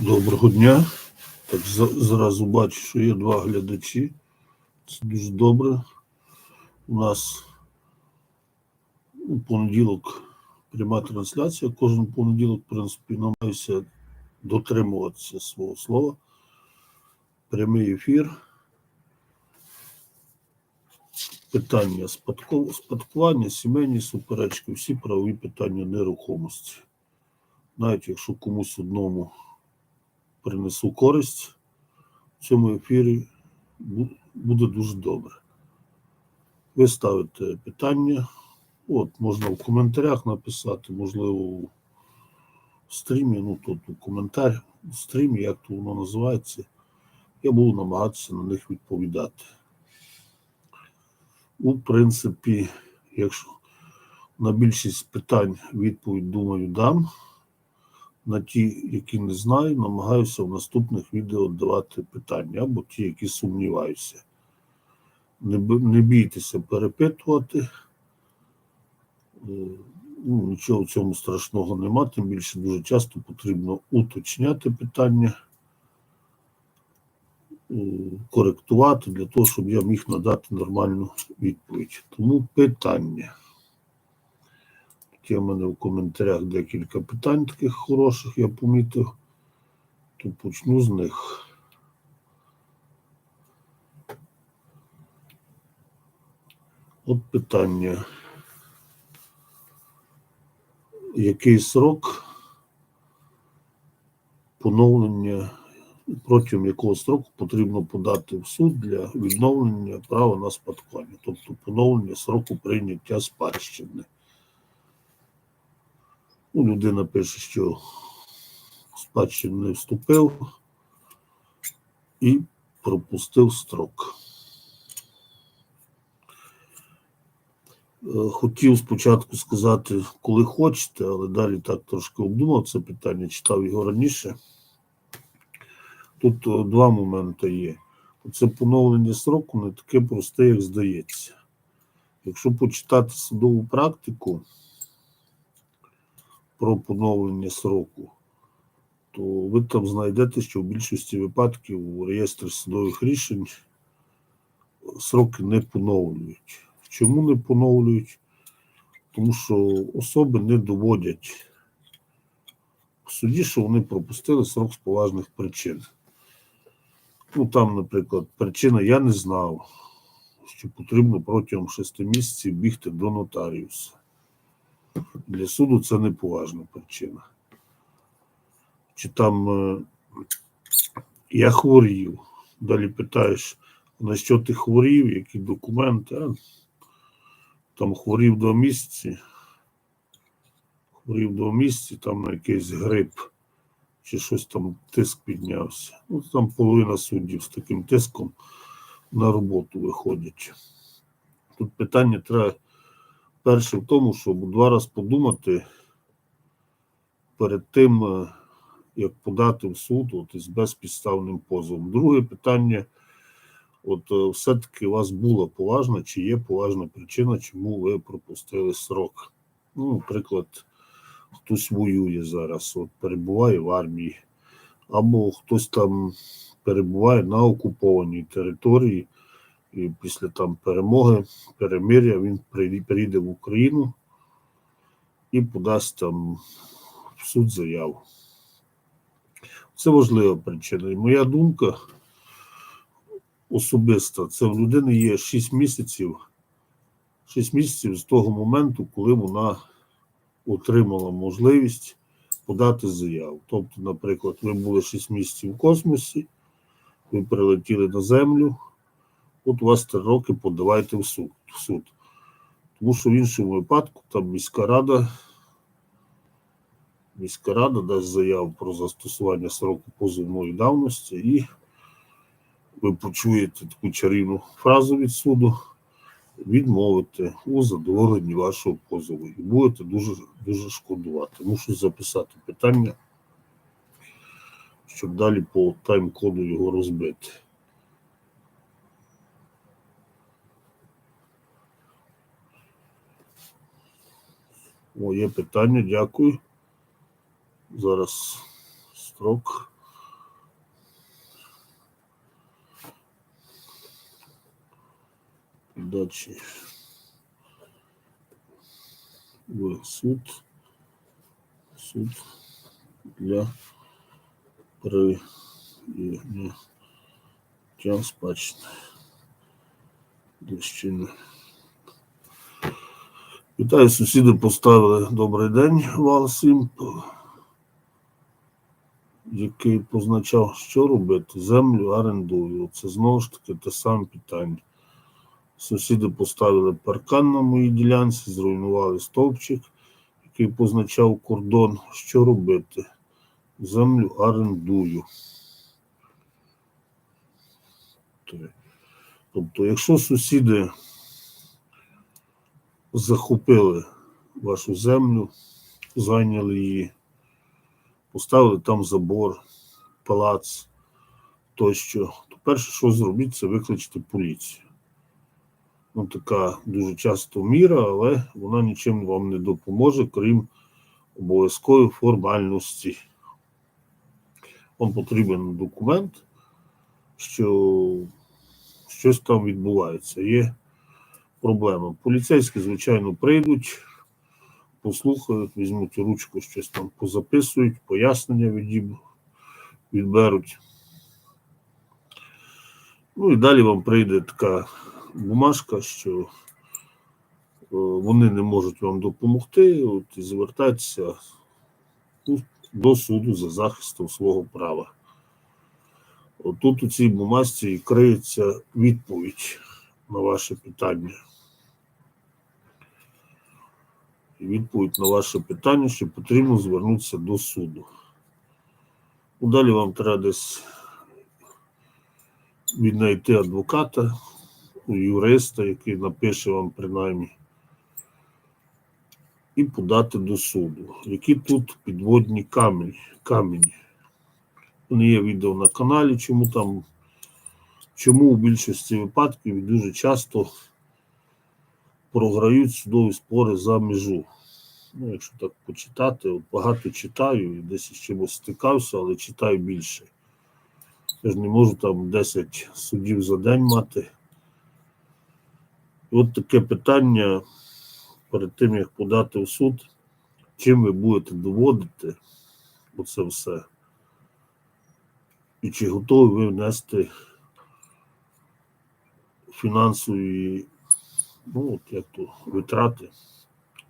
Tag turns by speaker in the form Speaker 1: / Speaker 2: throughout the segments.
Speaker 1: Доброго дня. Так зразу бачу, що є два глядачі. Це дуже добре. У нас у понеділок пряма трансляція. Кожен понеділок, в принципі, намагаюся дотримуватися свого слова. Прямий ефір. Питання спадкування, сімейні суперечки, всі правові питання нерухомості. Навіть якщо комусь одному принесу користь в цьому ефірі, буде дуже добре. Ви ставите питання, от можна в коментарях написати, можливо, у стрімі, ну тут у коментар, у стрімі, як то воно називається, я буду намагатися на них відповідати. У принципі, якщо на більшість питань відповідь, думаю, дам. На ті, які не знаю, намагаюся в наступних відео давати питання або ті, які сумніваюся. Не, бійтеся перепитувати. Е, Ну, нічого в цьому страшного нема, тим більше дуже часто потрібно уточняти питання, коректувати для того, щоб я міг надати нормальну відповідь. Тому питання. Є в мене в коментарях декілька питань таких хороших, я помітив. То почну з них. От питання. Який срок поновлення, протягом якого строку потрібно подати в суд для відновлення права на спадкування, тобто поновлення сроку прийняття спадщини? Ну, людина пише, що спадщину не вступив і пропустив строк. Е, Хотів спочатку сказати, коли хочете, але далі так трошки обдумав це питання, читав його раніше. Тут е, два моменти є. Це поновлення сроку не таке просте, як здається. Якщо почитати судову практику, про поновлення сроку, то ви там знайдете, що в більшості випадків у реєстрі судових рішень сроки не поновлюють. Чому не поновлюють? Тому що особи не доводять в суді, що вони пропустили срок з поважних причин. Ну там, наприклад, причина я не знав, що потрібно протягом шести місяців бігти до нотаріуса. Для суду це неповажна причина. Чи там е, я хворів, далі питаєш, на що ти хворів, які документи, а? там хворів два місяці, хворів два місяці, там на якийсь грип, чи щось там тиск піднявся. Ну, там половина суддів з таким тиском на роботу виходять. Тут питання треба перше в тому, щоб два рази подумати перед тим, е, як подати в суд от, із безпідставним позовом. Друге питання: от е, все-таки у вас була поважна чи є поважна причина, чому ви пропустили срок. Ну, наприклад, хтось воює зараз, от перебуває в армії, або хтось там перебуває на окупованій території, і після там перемоги, перемир'я він прийде- в Україну і подасть там в суд заяву. Це важлива причина. І моя думка особиста, це в людини є 6 місяців, 6 місяців з того моменту, коли вона отримала можливість подати заяву. Тобто, наприклад, ви були 6 місяців в космосі, ви прилетіли на землю, от у вас 3 роки подавайте в суд. Тому що в іншому випадку там міська рада міська рада дасть заяву про застосування сроку позовної давності, і ви почуєте таку чарівну фразу від суду, відмовити у задоволенні вашого позову. І будете дуже, дуже шкодувати. Мушу записати питання, щоб далі по тайм-коду його розбити. О, є питання, дякую. Зараз строк. Дачі в суд. Суд для прийняття спадщини. Дощини. Вітаю, сусіди поставили добрий день вал який позначав, що робити. Землю орендую. Це знову ж таки те саме питання. Сусіди поставили паркан на моїй ділянці, зруйнували стовпчик, який позначав кордон. Що робити? Землю орендую. Тобто, якщо сусіди захопили вашу землю, зайняли її, поставили там забор, палац тощо, то перше, що зробіть, це викличте поліцію. Ну, така дуже часто міра, але вона нічим вам не допоможе, крім обов'язкової формальності. Вам потрібен документ, що щось там відбувається. Є проблема. Поліцейські, звичайно, прийдуть, послухають, візьмуть ручку, щось там позаписують, пояснення відіб... відберуть. Ну і далі вам прийде така бумажка, що е, вони не можуть вам допомогти, от, і звертайтеся до суду за захистом свого права. Отут у цій бумажці і криється відповідь на ваше питання. І відповідь на ваше питання, що потрібно звернутися до суду. Ну, Далі вам треба десь віднайти адвоката, юриста, який напише вам принаймні, і подати до суду. Які тут підводні камені. Не є відео на каналі, чому там, чому у більшості випадків дуже часто програють судові спори за межу. Ну, якщо так почитати, от багато читаю, і десь з чимось стикався, але читаю більше. Я ж не можу там 10 судів за день мати. І от таке питання перед тим, як подати в суд, чим ви будете доводити оце все. І чи готові ви внести фінансові ну, от як то, витрати?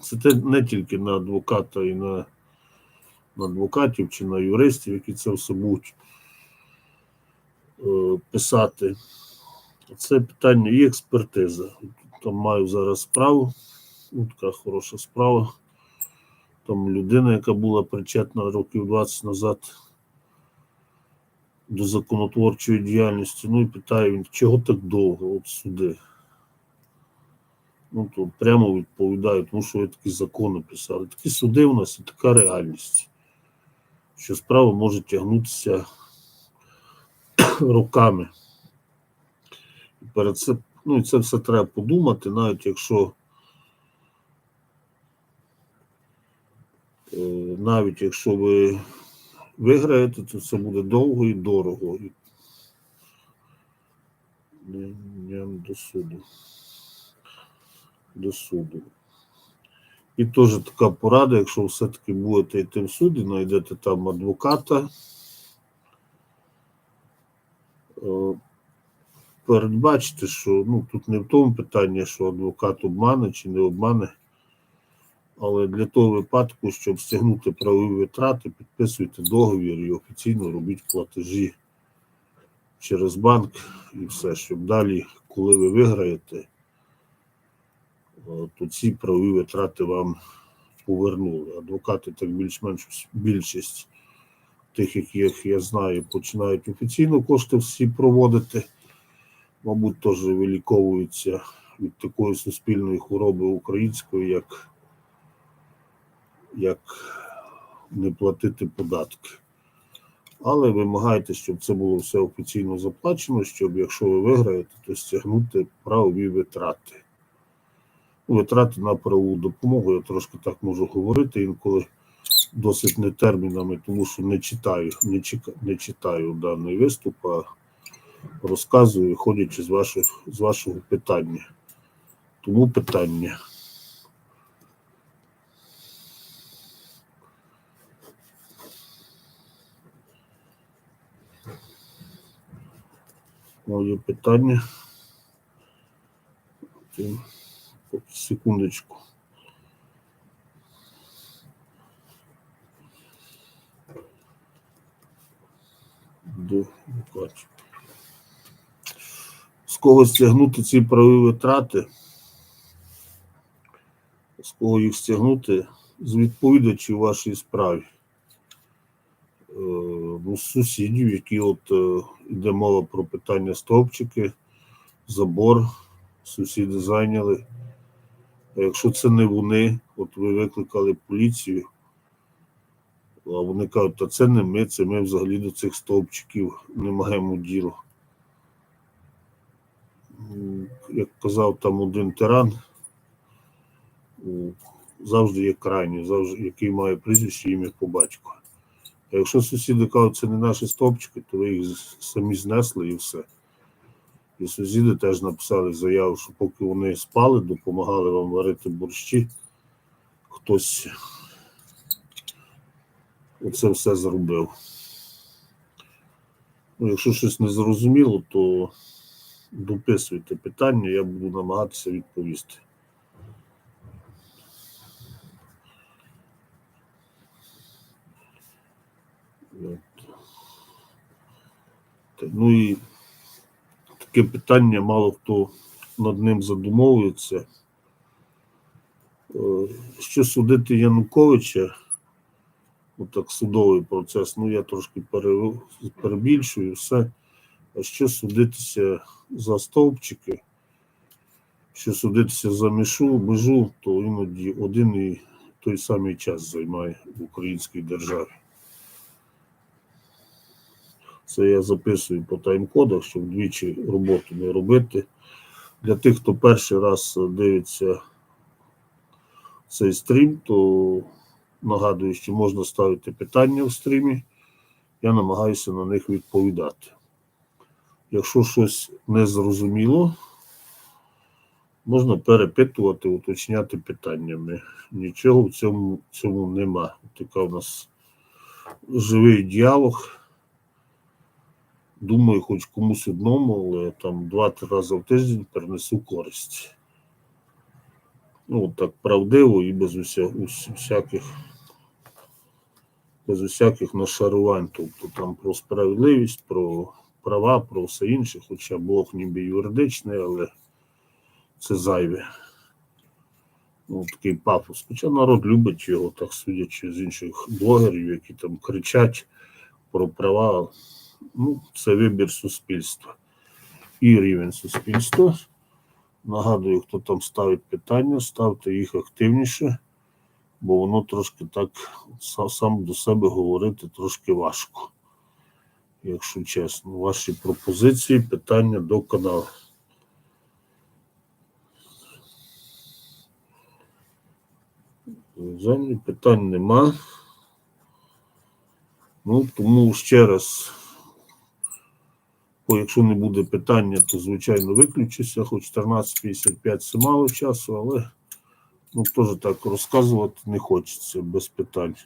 Speaker 1: Це не тільки на адвоката і на, на адвокатів чи на юристів, які це все будуть е, писати. Це питання і експертиза. Там маю зараз справу, ну, така хороша справа. Там людина, яка була причетна років 20 назад до законотворчої діяльності. Ну і питаю він, чого так довго от суди? Ну, то прямо відповідаю, тому що ви такі закони писали. Такі суди у нас і така реальність, що справа може тягнутися роками. І перед ну і це все треба подумати, навіть якщо е, навіть якщо ви виграєте, то це буде довго і дорого. До суду. До суду. І теж така порада, якщо все-таки будете йти в суд і знайдете там адвоката, передбачте, що ну, тут не в тому питанні, що адвокат обмане чи не обмане, але для того випадку, щоб стягнути правові витрати, підписуйте договір і офіційно робіть платежі через банк і все, щоб далі, коли ви виграєте, е, то ці правові витрати вам повернули. Адвокати так більш-менш більшість тих, яких я знаю, починають офіційно кошти всі проводити. Мабуть, теж виліковуються від такої суспільної хвороби української, як, як не платити податки. Але вимагайте, щоб це було все офіційно заплачено, щоб якщо ви виграєте, то стягнути правові витрати. витрати на правову допомогу. Я трошки так можу говорити інколи досить не термінами, тому що не читаю, не, чека- не читаю даний виступ, а розказую, виходячи з, ваших, з вашого питання. Тому питання. Моє питання. Секундочку. До Лукача. З кого стягнути ці правові витрати? З кого їх стягнути? З відповідачів вашій справі. Е, Ну, з сусідів, які от е, йде мова про питання стовпчики, забор, сусіди зайняли. А якщо це не вони, от ви викликали поліцію, а вони кажуть, та це не ми, це ми взагалі до цих стовпчиків не маємо діла. Як казав там один тиран, завжди є крайній, завжди, який має прізвище, ім'я по батьку. А якщо сусіди кажуть, це не наші стовпчики, то ви їх самі знесли і все. І сусіди теж написали заяву, що поки вони спали, допомагали вам варити борщі, хтось оце все зробив. Ну, якщо щось не зрозуміло, то дописуйте питання, я буду намагатися відповісти. Ну і таке питання, мало хто над ним задумовується. Е, Що судити Януковича, отак судовий процес, ну я трошки перебільшую все. А що судитися за стовпчики, що судитися за мішу, межу, то іноді один і той самий час займає в українській державі. Це я записую по тайм-кодах, щоб двічі роботу не робити. Для тих, хто перший раз дивиться цей стрім, то нагадую, що можна ставити питання в стрімі. Я намагаюся на них відповідати. Якщо щось не зрозуміло, можна перепитувати, уточняти питаннями. Нічого в цьому, цьому нема. Така у нас живий діалог. Думаю, хоч комусь одному, але там два-три рази в тиждень принесу користь. Ну, так правдиво і без уся, ус- всяких без усяких нашарувань. Тобто там про справедливість, про права, про все інше, хоча Бог ніби юридичний, але це зайве. Ну, такий пафос. Хоча народ любить його, так судячи з інших блогерів, які там кричать про права. Ну, це вибір суспільства і рівень суспільства. Нагадую, хто там ставить питання, ставте їх активніше, бо воно трошки так сам до себе говорити трошки важко. Якщо чесно, ваші пропозиції, питання до каналу. Взагалі питань нема. Ну, тому ще раз, бо якщо не буде питання, то звичайно виключуся, хоч 14.55 це мало часу, але ну, теж так розказувати не хочеться без питань.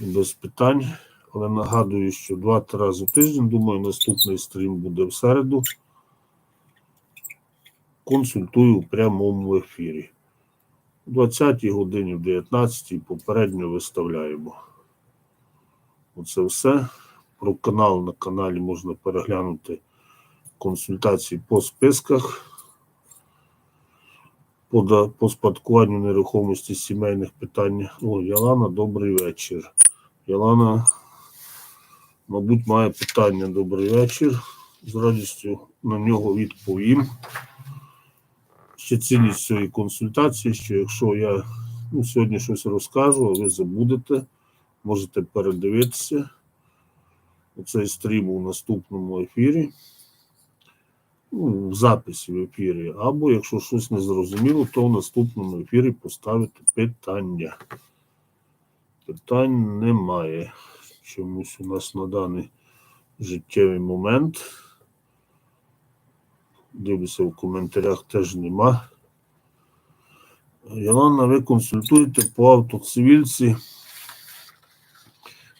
Speaker 1: Без питань. Але нагадую, що два-три рази в тиждень, думаю, наступний стрім буде в середу. Консультую в прямому ефірі. О 20 годині, в 19 попередньо виставляємо. Оце все. Про канал на каналі можна переглянути консультації по списках, по спадкуванню нерухомості сімейних питань. О, Ялана, добрий вечір. Ялана, мабуть, має питання. Добрий вечір. З радістю на нього відповім. Ще цінність цієї консультації, що якщо я ну, сьогодні щось розкажу, а ви забудете, можете передивитися оцей стрім у наступному ефірі. ну, в записі в ефірі, або якщо щось не зрозуміло, то в наступному ефірі поставити питання. Питань немає. Чомусь у нас на даний життєвий момент. Дивлюся, в коментарях теж нема. Ялана, ви консультуєте по автоцивільці.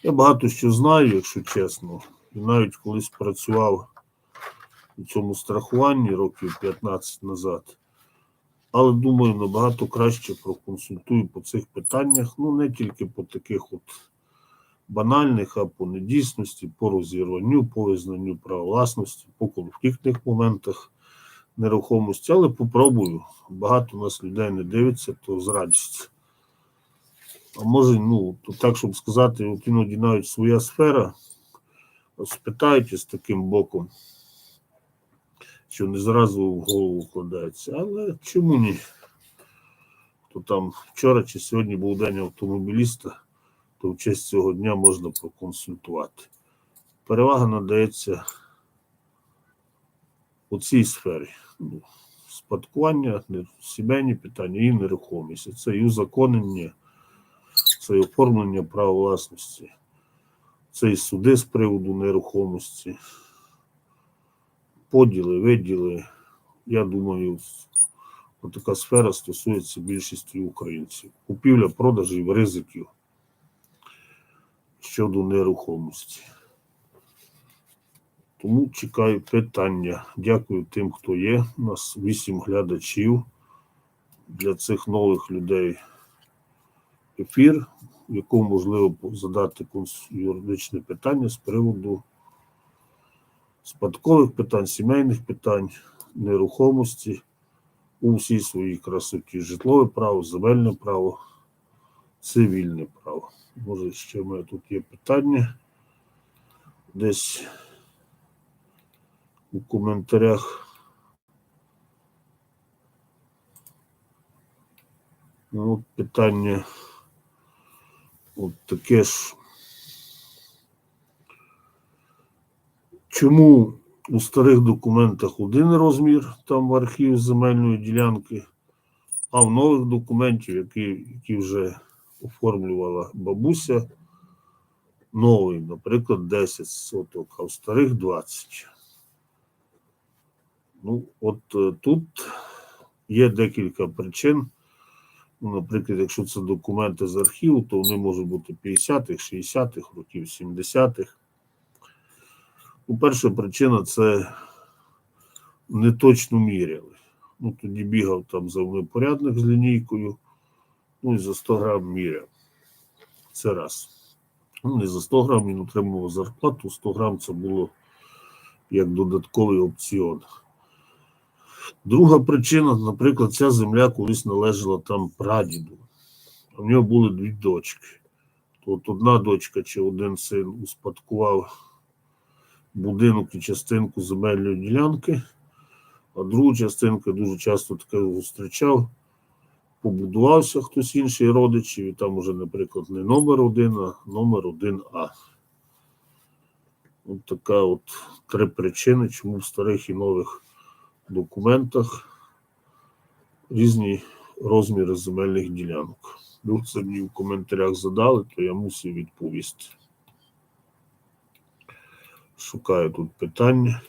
Speaker 1: Я багато що знаю, якщо чесно. І навіть колись працював у цьому страхуванні років 15 назад. Але думаю, набагато краще проконсультую по цих питаннях. Ну, не тільки по таких от банальних, а по недійсності, по розірванню, по визнанню права власності, по конфліктних моментах нерухомості, але попробую. Багато у нас людей не дивиться, то з радістю. А може, ну, то так, щоб сказати, от іноді навіть своя сфера спитають із таким боком, що не зразу в голову вкладається. Але чому ні? То там вчора чи сьогодні був день автомобіліста, то в честь цього дня можна проконсультувати. Перевага надається у цій сфері. Ну, спадкування, сімейні питання і нерухомість. Це і узаконення, це і оформлення права власності, це і суди з приводу нерухомості, поділи, виділи. Я думаю, така сфера стосується більшості українців. Купівля продажів ризиків щодо нерухомості. Тому чекаю питання. Дякую тим, хто є. У нас вісім глядачів для цих нових людей. Ефір, в якому можливо задати юридичне питання з приводу спадкових питань, сімейних питань, нерухомості у всій своїй красоті. Житлове право, земельне право, цивільне право. Може, ще в мене тут є питання десь у коментарях. Ну, от питання от таке ж. Чому у старих документах один розмір там в архів земельної ділянки, а в нових документів, які, які вже оформлювала бабуся, новий, наприклад, 10 соток, а в старих 20. Ну, от е, тут є декілька причин. Ну, наприклад, якщо це документи з архіву, то вони можуть бути 50-х, 60-х років, 70-х. Ну, перша причина це не точно міряли. Ну, тоді бігав там за порядник з лінійкою, ну і за 100 грам міряв. Це раз. Ну, не за 100 грам він отримував зарплату, 100 грам це було як додатковий опціон. Друга причина, наприклад, ця земля колись належала там прадіду. В нього були дві дочки. От одна дочка чи один син успадкував будинок і частинку земельної ділянки, а другу частинку дуже часто таке зустрічав. Побудувався хтось інший родичів, і там уже, наприклад, не номер один, а номер 1А. От така от три причини, чому в старих і нових документах різні розміри земельних ділянок. Ну, це мені в коментарях задали, то я мусив відповісти. Шукаю тут питання.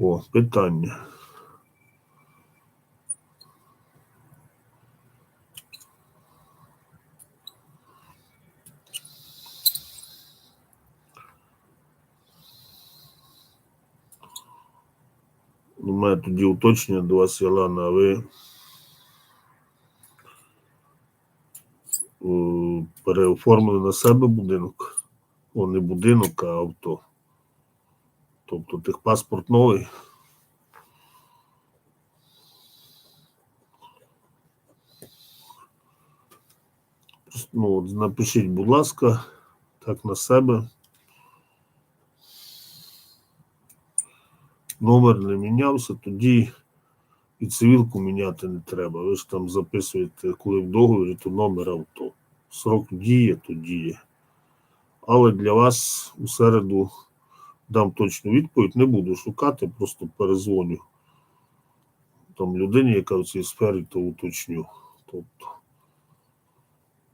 Speaker 1: О, питання. У мене тоді уточнення до вас, Ялана, а ви е, переоформили на себе будинок? О, не будинок, а авто. Тобто техпаспорт новий. Ну, напишіть, будь ласка, так на себе. Номер не мінявся, тоді і цивілку міняти не треба. Ви ж там записуєте, коли в договорі, то номер авто. Срок діє, то діє. але для вас у середу дам точну відповідь. Не буду шукати, просто перезвоню там людині, яка в цій сфері, то уточню. Тобто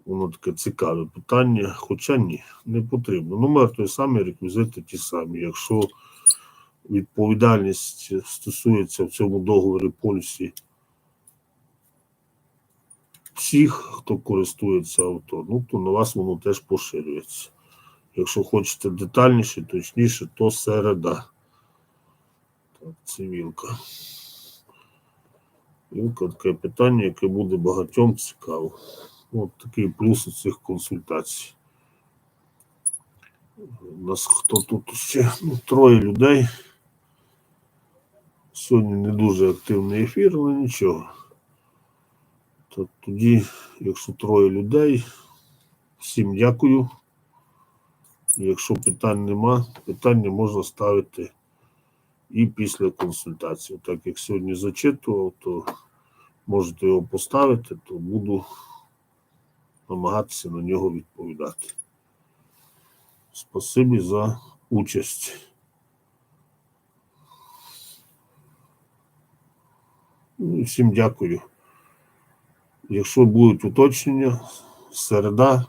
Speaker 1: воно таке цікаве питання, хоча ні, не потрібно. Номер той самий, реквізити ті самі. Якщо відповідальність стосується в цьому договорі полісі всіх, хто користується авто, ну то на вас воно теж поширюється. Якщо хочете детальніше, точніше, то середа. Так, це вілка. Вілка таке питання, яке буде багатьом цікаво. От такий плюс у цих консультацій. У нас хто тут ще? Ну, троє людей. Сьогодні не дуже активний ефір, але нічого. То тоді, якщо троє людей, всім дякую. Якщо питань нема, питання можна ставити і після консультації. Так як сьогодні зачитував, то можете його поставити, то буду намагатися на нього відповідати. Спасибі за участь. Ну, всім дякую. Якщо будуть уточнення, середа